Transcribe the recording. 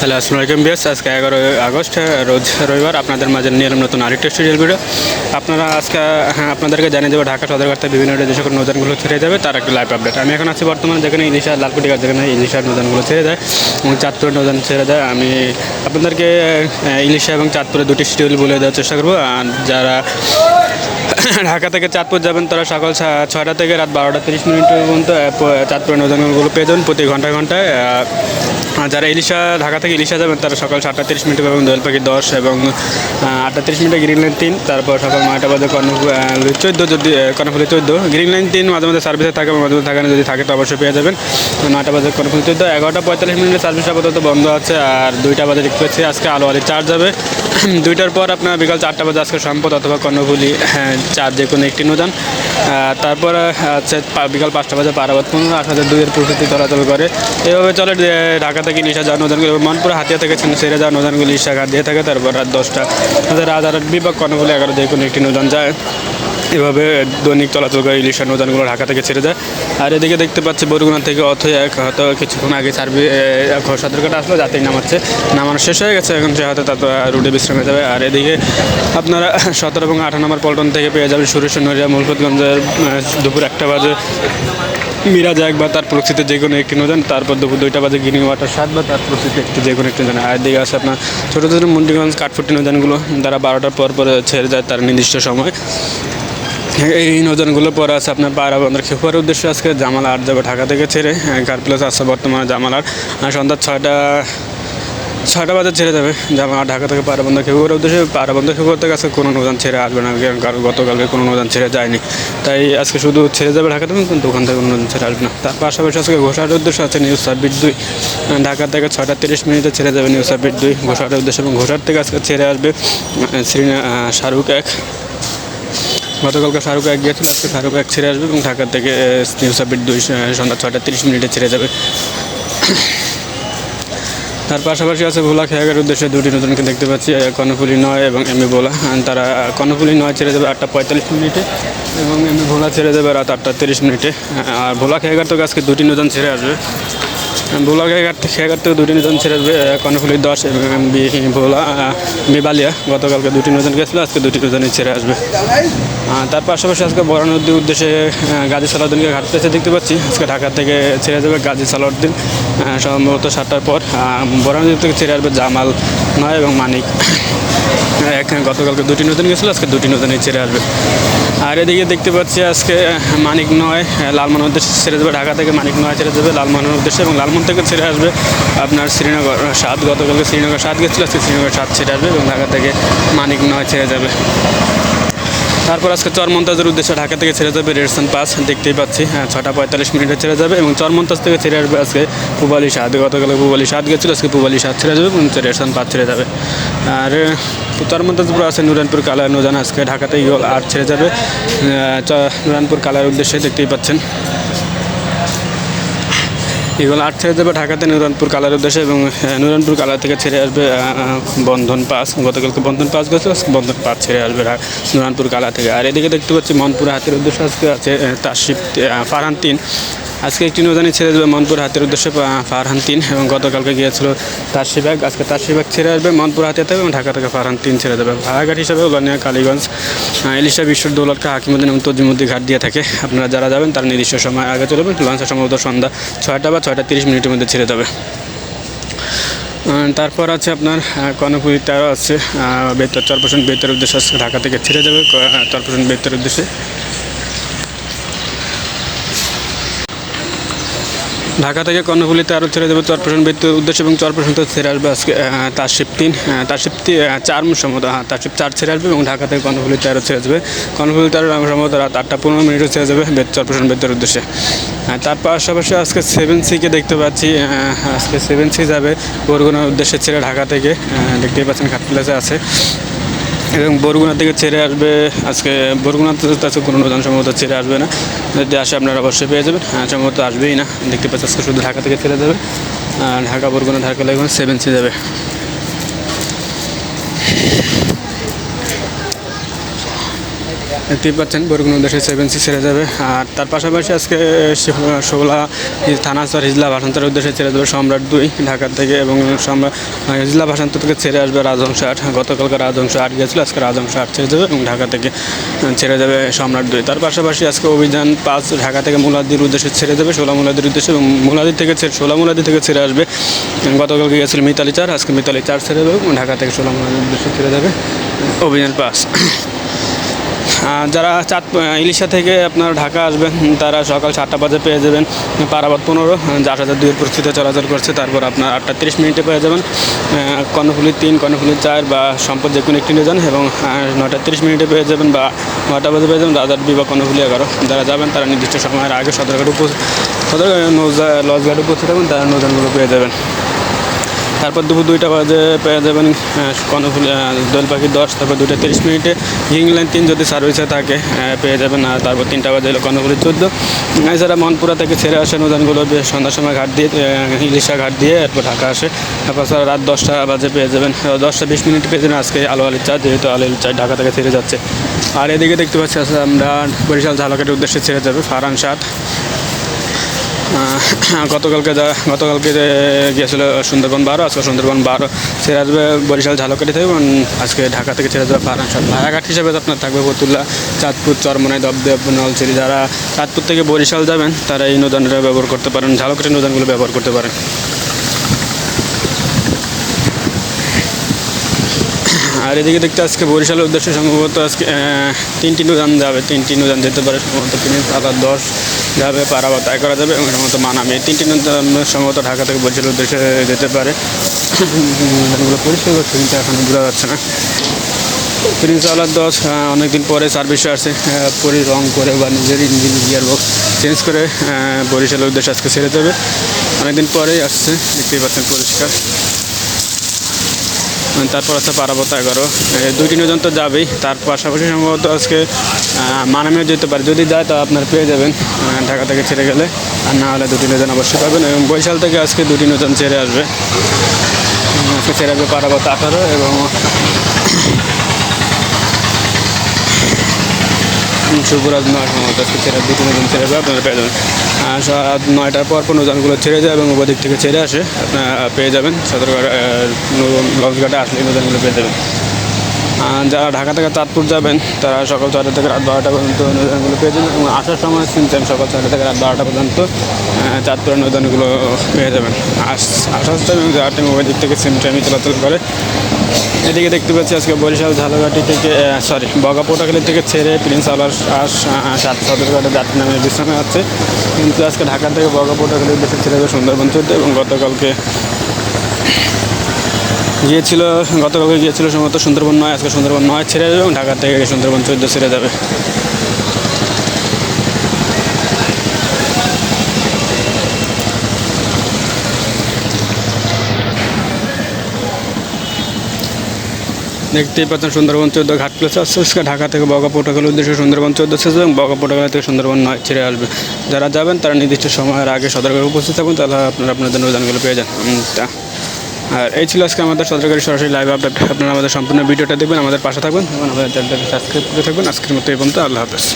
Hello, আসসালামু আলাইকুম বিয়াস আজকে এগারো আগস্ট, রোজ রবিবার আপনাদের মাঝে নিলাম নতুন আরেকটা স্টুডিয়াল ভিডিও আপনারা আজকে হ্যাঁ আপনাদেরকে জানিয়ে দেবো, ঢাকা সদরঘাট থেকে বিভিন্ন যে সকল নৌজানগুলো ছেড়ে যাবে, তার একটা লাইভ আপডেট আমি এখন আছি বর্তমানে, যেখানে ইলিশা, লালকুটি ঘাট যেখানে ইলিশার নৌজানগুলো ছেড়ে দেয় এবং চাঁদপুরের নৌজান ছেড়ে দেয় আমি আপনাদেরকে ইলিশা এবং চাঁদপুরের দুটি শিডিউল বলে দেওয়ার চেষ্টা করব। আর যারা ঢাকা থেকে চাঁদপুর যাবেন, তারা সকাল ছয়টা থেকে রাত বারোটা তিরিশ মিনিট পর্যন্ত চাঁদপুরের নৌজানগুলো পেয়ে যাবেন প্রতি ঘন্টায় ঘন্টায়। যারা ইলিশা ঢাকা থেকে ইলিশা যাবেন তারা সকাল সাতটা তিরিশ মিনিটে পাবেন দোয়েল পাখি দশ এবং আটটা তিরিশ মিনিটে গ্রিন লাইন তিন তারপর সকাল নয়টা বাজে কর্ণফুলি চোদ্দ যদি কর্ণফুলি চোদ্দ। গ্রিন লাইন তিন মাঝে মাঝে সার্ভিসে থাকে মাঝে মাঝে থাকে না যদি থাকে তো অবশ্যই পেয়ে যাবেন। নয়টা বাজে কর্ণফুলি চোদ্দ এগারোটা পঁয়তাল্লিশ মিনিটে সার্ভিস আপাতত বন্ধ আছে আর দুইটা বাজে দেখতে পাচ্ছি আজকে আলো আলি চার্জ যাবে দুইটার পর আপনার বিকাল চারটা বাজে আজকে সম্পদ অথবা কর্ণফুলি হ্যাঁ, চার যে কোনো একটি আহ, তারপর হচ্ছে বিকাল পাঁচটা বাজে পারাবাদ পনেরো আট হাজার দুইয়ের প্রস্তুতি চলাচল করে। এভাবে চলে ঢাকা থেকে ইলিশা যাওয়া নৌযানগুলো মনপুর হাতিয়া থেকে সেরে যাওয়া নৌযানগুলি ইলিশা ঘাট দিয়ে থাকে তারপর রাত দশটা। রাত আট বিভাগ কর্ণফুলি এগারো যে কোনো একটি নৌযান যায়। এভাবে দৈনিক চলাচল করে ইলিশা নৌযানগুলো ঢাকা থেকে ছেড়ে যায়। আর এদিকে দেখতে পাচ্ছি বরগুনা থেকে অথই এক, হয়তো কিছুক্ষণ আগে সার্ভি সতর্কটা আসলো, যাত্রী নামাচ্ছে। নামানো শেষ হয়ে গেছে, এখন সে হয়তো তার রুটে বিশ্রামে যাবে। আর এদিকে আপনারা সতেরো এবং আঠারো নম্বর পল্টন থেকে পেয়ে যাবেন সুরেশ নড়িয়া মুলফতগঞ্জের দুপুর একটা বাজে। মিরাজ এক বা তার প্রস্তুতি যে কোনো একটি নজান তারপর দুপুর দুইটা বাজে গ্রিন ওয়াটার, সাত বা তার প্রস্তুতি একটি যে কোনো একটি নজান আর দিকে আছে আপনার ছোটো ছোটো মুন্ডিগঞ্জ, কাঠফুটি নজানগুলো তারা বারোটার পর পরে ছেড়ে যায় তার নির্দিষ্ট সময়। এই নজনগুলো পরে আছে আপনার পায়রা বন্দর। খেপুয়ার উদ্দেশ্যে আজকে জামালা আট যাবে ঢাকা থেকে ছেড়ে কার প্লাস আসছে বর্তমানে জামালার। আর সন্ধ্যা ছয়টা ছয়টা বাজে ছেড়ে যাবে জামালা ঢাকা থেকে পায়রা বন্দর খেপুয়ার উদ্দেশ্যে বন্দর খেপুয়ার থেকে আজকে কোনো নৌযান ছেড়ে আসবে না, কারণ গতকালকে কোনো নৌযান ছেড়ে যায়নি। তাই আজকে শুধু ছেড়ে যাবে ঢাকা থেকে, কিন্তু ওখান থেকে নৌযান ছেড়ে আসবে না। তার পাশাপাশি আজকে ঘোষার উদ্দেশ্যে আছে নিউজ সার্ভিস দুই। ঢাকা থেকে ছয়টা তিরিশ মিনিটে ছেড়ে যাবে নিউজ সার্ভিস দুই। ঘোষার উদ্দেশ্যে এবং ঘোষার থেকে আজকে ছেড়ে আসবে শ্রীনা শাহরুখ এক। গতকালকে শাহরুখ এক গিয়েছিল, আজকে শাহরুখ এক ছেড়ে আসবে এবং ঢাকা থেকে নিউজ সাবিট দুই সন্ধ্যা ছয়টা তিরিশ মিনিটে ছেড়ে যাবে। তার পাশাপাশি আছে ভোলা খেয়াগের উদ্দেশ্যে দুটি নতুনকে দেখতে পাচ্ছি কর্ণফুলি নয় এবং এম এ ভোলা। তারা কর্ণফুলি নয় ছেড়ে যাবে আটটা পঁয়তাল্লিশ মিনিটে এবং এম এ ভোলা ছেড়ে যাবে রাত আটটা তিরিশ মিনিটে। আর ভোলা খেয়াগার তো আজকে দুটি নতুন ছেড়ে আসবে। ভোলা খেয়াঘাট খেয়াঘাট থেকে দুটি নতুন ছেড়ে কর্ণফুলি দশ এবং ভোলা বিবালিয়া। গতকালকে দুটি নতুন গেছিল, আজকে দুটি নতুনই ছেড়ে আসবে। তার পাশাপাশি আজকে বড় নদীর উদ্দেশ্যে গাজী সালাউদ্দিনকে ঘাট পেয়েছে দেখতে পাচ্ছি। আজকে ঢাকা থেকে ছেড়ে যাবে গাজী সালাউদ্দিন সম্ভবত সাতটার পর। বড় নদী থেকে ছেড়ে আসবে জামাল নয় এবং মানিক। এখানে গতকালকে দুটি নতুন গেছিল, আজকে দুটি নতুনই ছেড়ে আসবে। আর এদিকে দেখতে পাচ্ছি আজকে মানিক নয় লালমোহন উদ্দেশ্যে ছেড়ে যাবে। ঢাকা থেকে মানিক নয় ছেড়ে যাবে লালমোহনের উদ্দেশ্যে এবং লালমোহন থেকে ছেড়ে আসবে। আপনার শ্রীনগর, সাত, গতকালকে শ্রীনগর সাত গেছিল, আজকে শ্রীনগর সাত ছেড়ে আসবে এবং ঢাকা থেকে মানিক নয় ছেড়ে যাবে। তারপর আজকে চরমন্তাজের উদ্দেশ্যে ঢাকা থেকে ছেড়ে যাবে রেডসন পাস, দেখতেই পাচ্ছি। হ্যাঁ ছটা পঁয়তাল্লিশ মিনিটে ছেড়ে যাবে এবং চরমন্তাজ থেকে ছেড়ে আসবে আজকে পুবালি সাত। গতকালে পুবালি সাত গেছিল, আজকে পুবালি সাত ছেড়ে যাবে এবং রেডসন পাস ছেড়ে যাবে। আর চরমন্তাজপুর আছে নুরানপুর কালার নৌজান আজকে ঢাকাতেই আট ছেড়ে যাবে। নুরানপুর, কালার উদ্দেশ্যে দেখতেই পাচ্ছেন। এগুলো আট ছেড়ে যাবে ঢাকাতে নুরানপুর কালার উদ্দেশ্যে এবং নুরানপুর কালার থেকে ছেড়ে আসবে বন্ধন পাস। গতকালকে বন্ধন পাস গেছে, বন্ধন পাস ছেড়ে আসবে নুরানপুর কালা থেকে। আর এদিকে দেখতে পাচ্ছি মনপুর হাতের উদ্দেশ্যে আজকে আছে তার তাসিফ ফারহান তিন। আজকে একটি নৌজানি ছেড়ে দেবে মনপুর, হাতের উদ্দেশ্যে ফারহান তিন এবং গতকালকে গিয়েছিল তাসিবাগ। আজকে তাসিবাগ ছেড়ে আসবে মনপুর, হাতে এবং ঢাকা থেকে ফারহান তিন ছেড়ে দেবে। ভাড়াঘাট হিসাবে উলানিয়া কালীগঞ্জ ইলিশা বিশ্ব দৌলতকা, হাকিমুদ্দিন এবং তজিমুদ্দি ঘাট দিয়ে থাকে। আপনারা যারা যাবেন তার নির্দিষ্ট সময় আগে চলবে লঞ্চের সম্ভবত সন্ধ্যা ছয়টা বা ছয়টা তিরিশ মিনিটের মধ্যে ছেড়ে যাবে। তারপর আছে আপনার কর্ণপুরি তেরো আছে। বেতর চার পার্সেন্ট বেতর উদ্দেশ্যে ঢাকা থেকে ছেড়ে যাবে। চার পার্সেন্ট বেতর উদ্দেশ্যে। ঢাকা থেকে কর্ণফুলিতে আরও ছেড়ে দেবে চর পার্সেন্ট বেতর উদ্দেশ্যে এবং চর পার্সেন্ট ছেড়ে আসবে আজকে তার তারশিপ তিন তার তারশিপ চার সম্ভবত হ্যাঁ তার তারশিপ চার ছেড়ে আসবে এবং ঢাকা থেকে কর্ণফুলি আরও ছেড়ে যাবে। কর্ণফুলি তেরো সম্ভবত রাত আটটা পনেরো মিনিটে ছেড়ে যাবে বেত চর পার্সেন্ট বেতর উদ্দেশ্যে তার পাশাপাশি আজকে সেভেন সিকে দেখতে পাচ্ছি আজকে সেভেন সি যাবে। বরগুনার উদ্দেশ্যে ছেড়ে ঢাকা থেকে দেখতেই পাচ্ছেন ঘাট প্লেসে আছে। এবং বরগুনা থেকে ছেড়ে আসবে, আজকে বরগুনাতে তো আজকে কোনো নতুন সম্ভবত ছেড়ে আসবে না। যদি আসে আপনারা অবশ্যই পেয়ে যাবেন। হ্যাঁ সম্ভবত আসবেই না। দেখতে পাচ্ছি আজকে শুধু ঢাকা থেকে ছেড়ে দেবে। ঢাকা, বরগুনা, ঢাকা লাগবে সেভেন সি যাবে দেখতেই পাচ্ছেন, বরগুন উদ্দেশ্যে সেভেন সি ছেড়ে যাবে। আর তার পাশাপাশি আজকে ষোলা থানাচর হিজলা ভাষান্তরের উদ্দেশ্যে ছেড়ে যাবে সম্রাট দুই ঢাকা থেকে এবং সম্রাট হিজলা ভাষান্তর থেকে ছেড়ে আসবে রাজহংস আট। গতকালকে রাজহংস আট গিয়েছিল, আজকে রাজহংস আট ছেড়ে যাবে এবং ঢাকা থেকে ছেড়ে যাবে সম্রাট দুই। তার পাশাপাশি আজকে অভিযান পাঁচ ঢাকা থেকে মুলাদির উদ্দেশ্যে ছেড়ে যাবে ষোলা মুলাদির উদ্দেশ্যে এবং মুলাদি থেকে ছেড়ে, ষোলা মুলাদি থেকে ছেড়ে আসবে। গতকালকে গিয়েছিল মিতালি চার, আজকে মিতালি চার ছেড়ে যাবে এবং ঢাকা থেকে ষোলা মুলাদির উদ্দেশ্যে ছেড়ে যাবে অভিযান পাস যারা চাঁদ ইলিশা থেকে আপনার ঢাকা আসবেন তারা সকাল সাতটা বাজে পেয়ে যাবেন। পারাবাদ পনেরো যার সাথে দুই পরিস্থিতি চলাচল করছে, তারপর আপনার আটটা তিরিশ মিনিটে পেয়ে যাবেন। কর্ণফুলি তিন, কর্ণফুলি চার বা সম্পদ যে কোনো একটি নিয়ে যান এবং নটা তিরিশ মিনিটে পেয়ে যাবেন বা নটা বাজে পেয়ে যাবেন রাজার বিবা কর্ণফুলি এগারো। যারা যাবেন, তারা নির্দিষ্ট সময়ের আগে সদরঘাট উপ সদর লজঘাট উপস্থিত থাকবেন, তারা নৌজানগুলো পেয়ে যাবেন। তারপর দুপুর দুইটা বাজে, পেয়ে যাবেন কর্ণফুলি দোল পাখি দশ, তারপর দুইটা তিরিশ মিনিটে ইংল্যান্ড তিন যদি সার্ভিসে থাকে পেয়ে যাবেন, আর তারপর তিনটা বাজে হলো কর্ণফুলি চোদ্দ এছাড়া মনপুরা থেকে ছেড়ে আসেন উদানগুলো সন্ধ্যার সময় ঘাট দিয়ে ইলিশা ঘাট দিয়ে, এরপর ঢাকা আসে। তারপর স্যার রাত দশটা বাজে পেয়ে যাবেন দশটা বিশ মিনিট পেয়ে যাবেন আজকে আলো আলির চা যেহেতু আলো আলির চা ঢাকা থেকে ছেড়ে যাচ্ছে। আর এদিকে দেখতে পাচ্ছি, আমরা বরিশাল ঝালকের উদ্দেশ্যে ছেড়ে যাবে ফারান সাত গতকালকে যা গতকালকে গিয়েছিল সুন্দরবন বারো, আজকে সুন্দরবন বারো, ছেড়ে আসবে বরিশাল ঝালকাঠি থেকে এবং আজকে ঢাকা থেকে ছেড়ে যাবে ফারানসাদ ভাড়াঘাট হিসেবে আপনার থাকবে ফতুল্লা চাঁদপুর, চরমনাই দবদেব নলছিরি, যারা চাঁদপুর থেকে বরিশাল যাবেন, তারা এই নৌদানটা ব্যবহার করতে পারেন, ঝালকাঠি নৌদানগুলো ব্যবহার করতে পারেন। আর এদিকে দেখতে আজকে বরিশালের উদ্দেশ্যে সম্ভবত আজকে তিনটি নৌযান যাবে। তিনটি নৌযান যেতে পারে সম্ভবত তিন আলাদা দশ। যাবে পারাবাত আয় করা যাবে এবং সম্ভবত মানামি এই তিনটি সম্ভবত ঢাকা থেকে বরিশালের উদ্দেশ্যে যেতে পারে। পরিষ্কার করছে কিন্তু এখন বোঝা যাচ্ছে না। প্রিন্স আলার দশ অনেকদিন পরে সার্ভিসে আসে পরি রং করে বা নিজের ইঞ্জিন গিয়ার বক্স চেঞ্জ করে বরিশালের উদ্দেশ্যে আজকে ছেড়ে দেবে। অনেকদিন পরেই আসছে, দেখতেই পাচ্ছেন পরিষ্কার। তারপর আছে পারাবত এগারো। দুইটি নজন তো যাবেই। তার পাশাপাশি সম্ভবত আজকে মানামিও যেতে পারে। যদি যায় তা আপনার পেয়ে যাবেন ঢাকা থেকে ছেড়ে গেলে। আর না হলে দুটি নজন অবশ্যই পাবেন এবং বৈশাল থেকে আজকে দুটি নজন ছেড়ে আসবে। আজকে ছেড়ে আসবে পারাবত আঠারো এবং শুভরাজ নয় সম্ভবত আজকে ছেড়ে দুটি নৌযান ছেড়ে যাবে আপনারা পেয়ে যাবেন রাত নয়টার পর পর নৌযানগুলো ছেড়ে যায় এবং ওদিক থেকে ছেড়ে আসে আপনারা পেয়ে যাবেন সদরঘাট লঞ্চঘাটে আসলে নৌযানগুলো পেয়ে যাবেন যারা ঢাকা থেকে চাঁদপুর যাবেন তারা সকাল ছয়টা থেকে রাত বারোটা পর্যন্ত নৌযানগুলো পেয়ে যাবেন এবং আসার সময় সিনচান সকাল ছয়টা থেকে রাত বারোটা পর্যন্ত চাঁদপুরের নৌযানগুলো পেয়ে যাবেন আস আসার এবং যাওয়ার টাইম ওই দিক থেকে সেম টাইমে চলাচল করে এদিকে দেখতে পাচ্ছি আজকে বরিশাল ঝালঘাটি থেকে সরি বগা বগাপোটাখালি থেকে ছেড়ে প্রিন্স আলার আর সাত সদরঘাটে যাত্রী নামে বিশ্রামে আছে। কিন্তু আজকে ঢাকা থেকে বগা বগাপোটাখালি উদ্দেশ্যে ছেড়ে যাবে সুন্দরবন চলতে এবং গতকালকে গিয়েছিল গতকালকে গিয়েছিল সম্ভবত সুন্দরবন নয়, আজকে সুন্দরবন নয় ছেড়ে যাবে এবং ঢাকা থেকে সুন্দরবন চৌদ্দ ছেড়ে যাবে। দেখতেই পাচ্ছেন সুন্দরবন চৌদ্দ ঘাট প্লেস আসছে ঢাকা থেকে বগা পোটাকালের উদ্দেশ্যে সুন্দরবন চৌদ্দ শেষ এবং বগা থেকে সুন্দরবন নয়, ছেড়ে আসবে। যারা যাবেন, তারা নির্দিষ্ট সময়ের আগে সতর্কভাবে উপস্থিত থাকুন, তাহলে আপনারা আপনাদের অনুদানগুলো পেয়ে যান। আর এই ছিল আজকে আমাদের সতর্কারি সরাসরি লাইভ আপডেট আপনারা আমাদের সম্পূর্ণ ভিডিওটা দেখবেন, আমাদের পাশে থাকবেন। এবং আমাদের চ্যানেলটাকে সাবস্ক্রাইব করে থাকবেন। আজকের মতো এই পর্যন্ত, আল্লাহ হাফেজ।